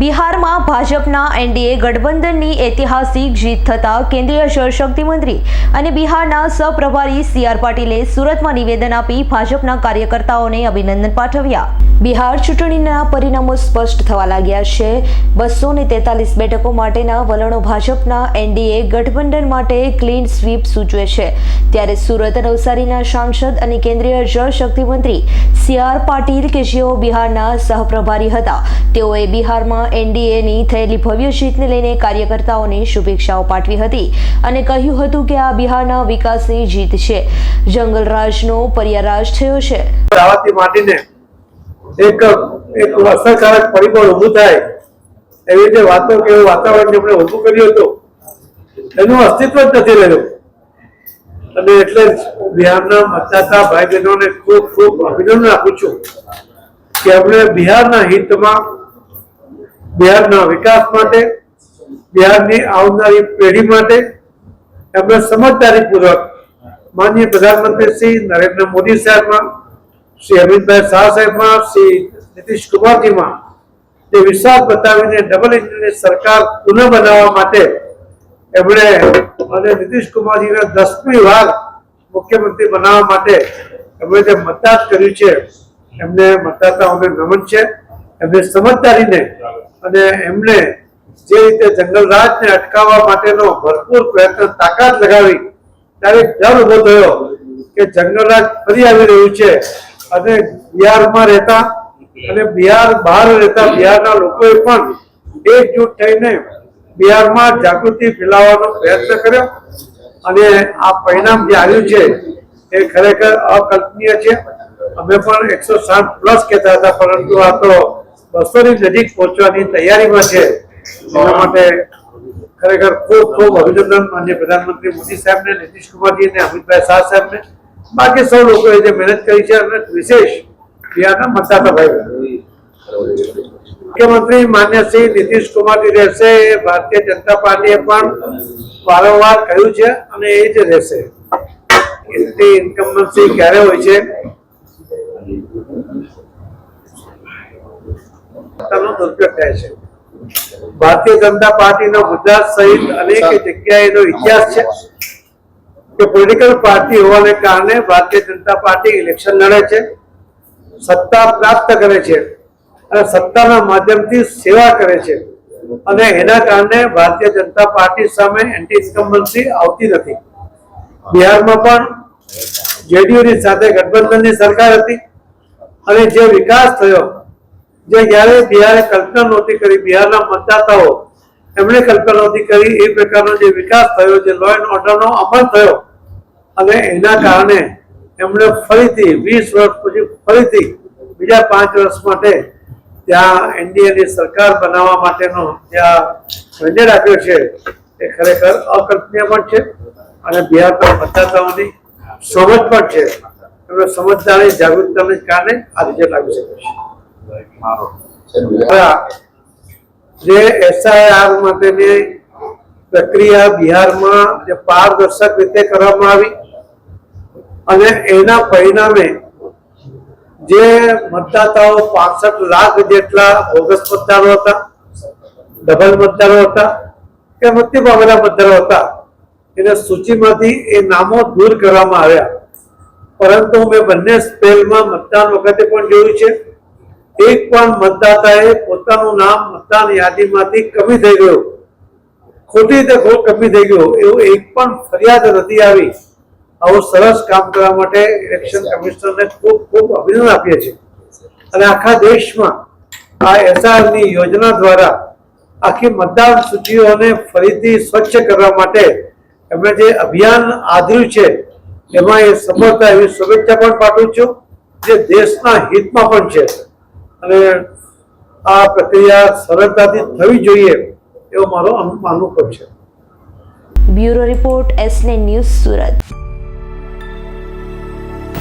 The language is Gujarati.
બિહારમાં ભાજપના એનડીએ ગઠબંધનની ઐતિહાસિક જીત થતાં કેન્દ્રીય જળશક્તિ મંત્રી અને બિહારના સહપ્રભારી સી આર પાટીલે સુરતમાં નિવેદન આપી ભાજપના કાર્યકર્તાઓને અભિનંદન પાઠવ્યા. બિહાર ચૂંટણીના પરિણામો સ્પષ્ટ થવા લાગ્યા છે. બસો ને તેતાલીસ બેઠકો માટેના વલણો ભાજપના એનડીએ ગઠબંધન માટે ક્લીન સ્વીપ સૂચવે છે. ત્યારે સુરત નવસારીના સાંસદ અને કેન્દ્રીય જળશક્તિ મંત્રી સી આર પાટીલ કે જેઓ બિહારના સહપ્રભારી હતા, તેઓએ બિહારમાં એનડીએની થયેલી ભવ્ય જીતને લઈને કાર્યકર્તાઓને શુભેચ્છાઓ પાઠવી હતી અને કહ્યું હતું કે આ બિહારના વિકાસની જીત છે. જંગલરાજનો પર્યારાજ થયો છે. એક એક અસરકારક પરિબળ ઊભું થાય, એવી રીતે વાતો કે એવું વાતાવરણ જેમણે ઊભું કર્યું હતું, એનું અસ્તિત્વ જ નથી રહ્યું. અને એટલે જ બિહારના મતદાતા ભાઈ બહેનોને ખૂબ ખૂબ અભિનંદન આપું છું કે આપણે બિહારના હિતમાં, બિહારના વિકાસ માટે, બિહારની આવનારી પેઢી માટે એમણે સમજદારીપૂર્વક માનનીય પ્રધાનમંત્રી શ્રી નરેન્દ્ર મોદી સાહેબમાં શ્રી અમિતભાઈ શાહ સાહેબમાં, શ્રી નીતિશ કુમારજીમાં તે વિશ્વાસ બતાવીને ડબલ એન્જિનની સરકાર પુનઃ બનાવવા માટે એમણે અને નીતિશ કુમારજીને દસમી વાર મુખ્યમંત્રી બનાવવા માટે એમણે જે મતદાન કર્યું છે, એમને મતદાતાઓને નમન છે. એમને સમજદારીને અને એમણે જે રીતે જંગલરાજને અટકાવવા માટેનો ભરપૂર પ્રયત્ન તાકાત લગાવી, ત્યારે ડર ઊભો થયો કે જંગલરાજ ફરી આવી રહ્યું છે. અને બિહારમાં રહેતા અને બિહાર બહાર રહેતા બિહારના લોકોએ પણ એકજૂટ થઈને બિહારમાં જાગૃતિ ફેલાવવાનો પ્રયત્ન કર્યો. અને આ પરિણામ જે આવ્યું છે એ ખરેખર અકલ્પનીય છે. અમે પણ એકસો સાઠ પ્લસ કહેતા હતા, પરંતુ આ તો બસોની નજીક પહોંચવાની તૈયારીમાં છે. એના માટે ખરેખર ખૂબ ખૂબ અભિનંદન માન્ય પ્રધાનમંત્રી મોદી સાહેબને નીતિશ કુમારજી અને અમિતભાઈ શાહ સાહેબને. બાકી સૌ લોકોએ જે મહેનત કરી છે અને વિશેષ બિહારના મતદાતા ભાઈ. મુખ્યમંત્રી માન્ય શ્રી નીતિશ કુમારજી રહેશે, ભારતીય જનતા પાર્ટીએ પણ વારંવાર કહ્યું છે અને એ જ રહેશે. તે ઇન્કમ્બન્સી ક્યારે હોય છે? સત્તાનો દુરુપયોગ થાય છે. ભારતીય જનતા પાર્ટીનો ગુજરાત સહિત અનેક જગ્યાએ એનો ઇતિહાસ છે. કે પોલિટિકલ પાર્ટી હોવાને કારણે ભારતીય જનતા પાર્ટી ઇલેક્શન લડે છે, સત્તા પ્રાપ્ત કરે છે અને સત્તાના માધ્યમથી સેવા કરે છે. અને એના કારણે ભારતીય જનતા પાર્ટી સામે એન્ટી ઇન્કમ્બન્સી આવતી નથી. બિહારમાં પણ જેડીયુની સાથે ગઠબંધનની સરકાર હતી અને જે વિકાસ થયો, જે જ્યારે બિહારે કલ્પના નહોતી કરી, બિહારના મતદાતાઓ એમણે કલ્પના નહોતી કરી, એ પ્રકારનો જે વિકાસ થયો, જે લો એન્ડ ઓર્ડરનો અમલ થયો અને એના કારણે એમણે ફરીથી વીસ વર્ષ પછી ફરીથી બીજા પાંચ વર્ષ માટે ત્યાં એનડીએની સરકાર બનાવવા માટેનો ત્યાં મંજર આપ્યો છે. એ ખરેખર અકલ્પનીય પણ છે અને બિહારના મતદાતાઓની સમજ પણ છે. એમને સમજદારી, જાગૃતતાને કારણે આ રિઝલ્ટ આવી શકે છે. જે એસઆઈઆર માટેની પ્રક્રિયા બિહારમાં જે પારદર્શક રીતે કરવામાં આવી અને એના પરિણામે જે મતદાતાઓ પાસઠ લાખ જેટલા બોગસ મતદારો હતા, ડબલ મતદારો હતા કે મૃત્યુ પામેલા મતદારો હતા, એને સૂચિમાંથી એ નામો દૂર કરવામાં આવ્યા. પરંતુ મેં બંને સ્પેલમાં મતદાન વખતે પણ જોયું છે, એક પણ મતદાતાએ પોતાનું નામ મતદાન યાદીમાંથી કમી થઈ ગયું. ખોટી રીતે ખોટ કમી થઈ ગયું, એવું એક પણ ફરિયાદ નથી આવી. આવું સરસ કામ કરવા માટે ઇલેક્શન કમિશનરને ખૂબ ખૂબ અભિનંદન આપીએ છીએ. અને આખા દેશમાં આ એસઆરની યોજના દ્વારા આખી મતદાન સૂચિઓને ફરીથી સ્વચ્છ કરવા માટે એમણે જે અભિયાન આદર્યું છે એમાં એ સફળતા એવી શુભેચ્છા પણ પાઠવું છું જે દેશના હિતમાં પણ છે. અને આ પ્રક્રિયા સરળતાથી થવી જોઈએ એવો મારો અનુ- અનુભવ છે. બ્યુરો રિપોર્ટ એસને ન્યૂઝ સુરત.